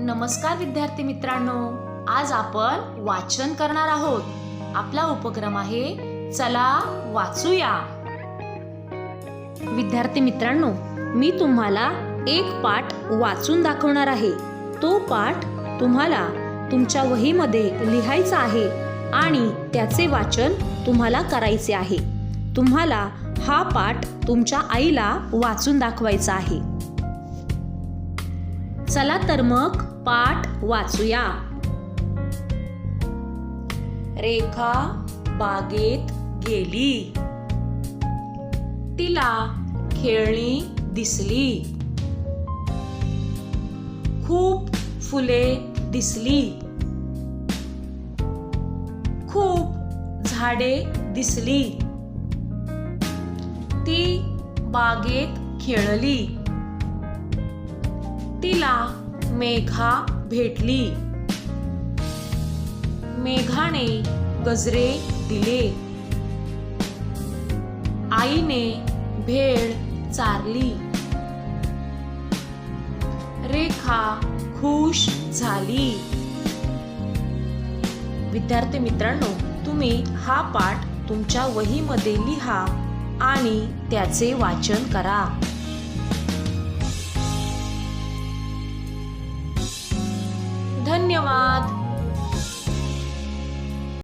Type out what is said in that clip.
नमस्कार विद्यार्थी मित्रांनो आज आपण वाचन करणार आहोत. आपला उपक्रम आहे चला वाचूया. विद्यार्थी मित्रांनो मी तुम्हाला एक पाठ वाचून दाखवणार आहे. तो पाठ तुम्हाला तुमच्या वहीमध्ये लिहायचा आहे आणि त्याचे वाचन तुम्हाला करायचे आहे. तुम्हाला हा पाठ तुमच्या आईला वाचून दाखवायचा आहे. चला तर मग पाठ वाचूया. रेखा बागेत गेली. तिला खेळणी दिसली. खूप फुले दिसली. खूप झाडे दिसली. ती बागेत खेळली. तिला मेघा भेटली. मेघाने गजरे दिले. आईने भेळ चारली. रेखा खुश झाली. विद्यार्थी मित्रांनो तुम्ही हा पाठ तुमच्या वहीमध्ये लिहा आणि त्याचे वाचन करा. धन्यवाद